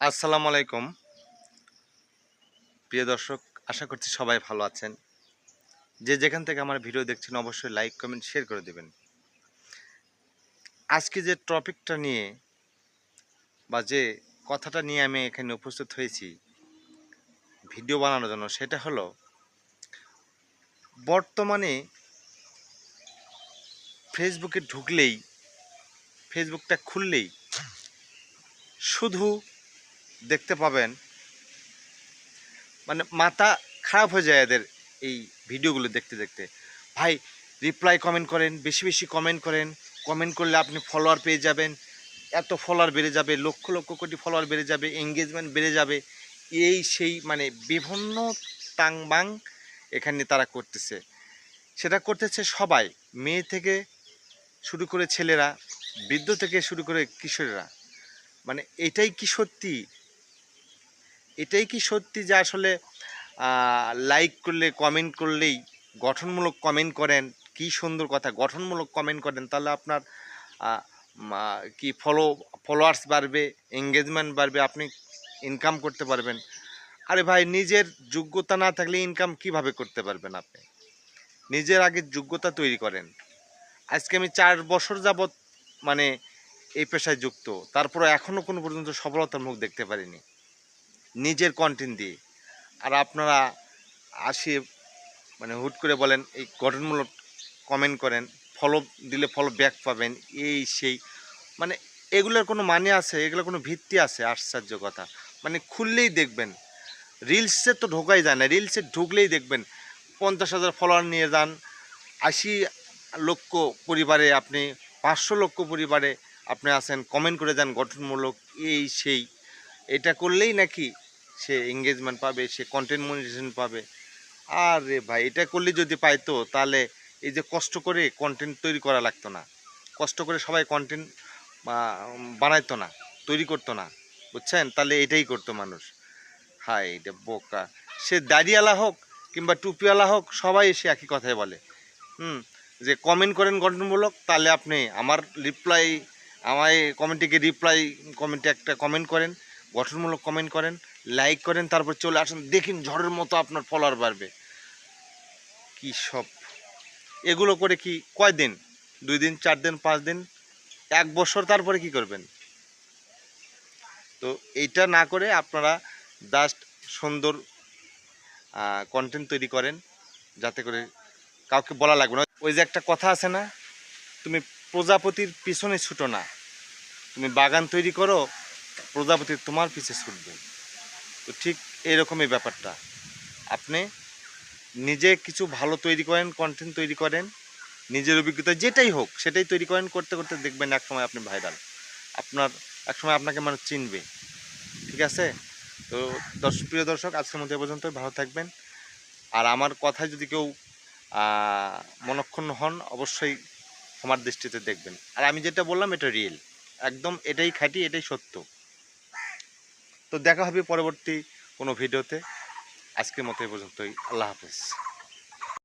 আসসালামু আলাইকুম। প্রিয় দর্শক, আশা করছি সবাই ভালো আছেন। যে যেখান থেকে আমার ভিডিও দেখছেন, অবশ্যই লাইক কমেন্ট শেয়ার করে দেবেন। আজকে যে টপিকটা নিয়ে বা যে কথাটা নিয়ে আমি এখানে উপস্থিত হয়েছি, ভিডিও বানানোর জন্য, সেটা হলো, বর্তমানে ফেসবুকে ঢুকলেই ফেসবুকটা খুললেই, শুধু দেখতে পাবেন। মানে মাথা খারাপ হয়ে যায় এদের এই ভিডিওগুলো দেখতে দেখতে। ভাই রিপ্লাই কমেন্ট করেন, বেশি বেশি কমেন্ট করেন। কমেন্ট করলে আপনি ফলোয়ার পেয়ে যাবেন। এত ফলোয়ার বেড়ে যাবে, লক্ষ লক্ষ কোটি ফলোয়ার বেড়ে যাবে এঙ্গেজমেন্ট বেড়ে যাবে। এই সেই মানে বিভিন্ন তাংবাং এখানে তারা করতেছে। সেটা করতেছে সবাই, মেয়ে থেকে শুরু করে ছেলেরা, বৃদ্ধ থেকে শুরু করে কিশোরেরা। মানে এটাই কি সত্যি? এটাই কি সত্যি যে আসলে লাইক করলে কমেন্ট করলেই গঠনমূলক কমেন্ট করেন? কি সুন্দর কথা, গঠনমূলক কমেন্ট করেন, তাহলে আপনার কি ফলো ফলোয়ার্স বাড়বে এঙ্গেজমেন্ট বাড়বে, আপনি ইনকাম করতে পারবেন। আরে ভাই, নিজের যোগ্যতা না থাকলে ইনকাম কীভাবে করতে পারবেন আপনি? নিজের আগে যোগ্যতা তৈরি করেন। আজকে আমি চার বছর যাবৎ মানে এই পেশায় যুক্ত তারপরে এখনও কোনো পর্যন্ত সফলতার মুখ দেখতে পারিনি। নিজের কন্টেন্ট দিয়ে। আর আপনারা আসে মানে হুট করে বলেন, এই গঠনমূলক কমেন্ট করেন ফলো দিলে ফলো ব্যাক পাবেন, এই সেই। মানে এগুলোর কোনো মানে আছে, এগুলোর কোনো ভিত্তি আছে, আশ্চর্য কথা। মানে খুললেই দেখবেন। রিলসে তো ঢোকাই যায় না রিলসে ঢুকলেই দেখবেন। পঞ্চাশ হাজার ফলোয়ার নিয়ে যান, আশি লক্ষ পরিবারে আপনি, পাঁচশো লক্ষ পরিবারে আপনি আসেন কমেন্ট করে যান গঠনমূলক, এই সেই। এটা করলেই নাকি সে এঙ্গেজমেন্ট পাবে, সে কন্টেন্ট মনিটাইজেশন পাবে। আরে ভাই, এটা করলে যদি পাইতো, তাহলে এই যে কষ্ট করে কন্টেন্ট তৈরি করা লাগতো না। কষ্ট করে সবাই কন্টেন্ট বানাইতো না, তৈরি করতো না, বুঝছেন? তাহলে এটাই করতো মানুষ। হাই এটা বোকা। সে দাড়িওয়ালা হোক কিংবা টুপিওয়ালা হোক, সবাই এসে একই কথাই বলে। হুম, যে কমেন্ট করেন গঠনমূলক, তাহলে আপনি আমার রিপ্লাই আমায় কমেন্টে রিপ্লাই কমেন্টে একটা কমেন্ট করেন, গঠনমূলক কমেন্ট করেন। লাইক করেন, তারপর চলে আসেন। দেখেন ঝড়ের মতো আপনার ফলোয়ার বাড়বে। কি সব। এগুলো করে কি কয় দিন? দুই দিন, চার দিন, পাঁচ দিন? এক বছর তারপরে কি করবেন? তো এইটা না করে আপনারা জাস্ট সুন্দর কন্টেন্ট তৈরি করেন, যাতে করে কাউকে বলা লাগবে না। ওই যে একটা কথা আছে না, তুমি প্রজাপতির পিছনে ছুটো না। তুমি বাগান তৈরি করো, প্রজাপতি তোমার পিছে ছুটবে। তো ঠিক এরকমই ব্যাপারটা। আপনি নিজে কিছু ভালো তৈরি করেন কন্টেন্ট তৈরি করেন নিজের অভিজ্ঞতা যেটাই হোক সেটাই তৈরি করেন করতে করতে দেখবেন এক সময় আপনি ভাইরাল আপনার এক সময় আপনাকে মানুষ চিনবে। ঠিক আছে? তো দর্শক প্রিয় দর্শক আজকের মধ্যে এ পর্যন্তই। ভালো থাকবেন। আর আমার কথায় যদি কেউ আহ, মনক্ষুণ্ণ হন অবশ্যই আমার দৃষ্টিতে দেখবেন। আর আমি যেটা বললাম এটা রিয়েল একদম এটাই খাঁটি এটাই সত্য। তো দেখা হবে পরবর্তী কোনো ভিডিওতে। আজকের মতো এই পর্যন্তই। আল্লাহ হাফেজ।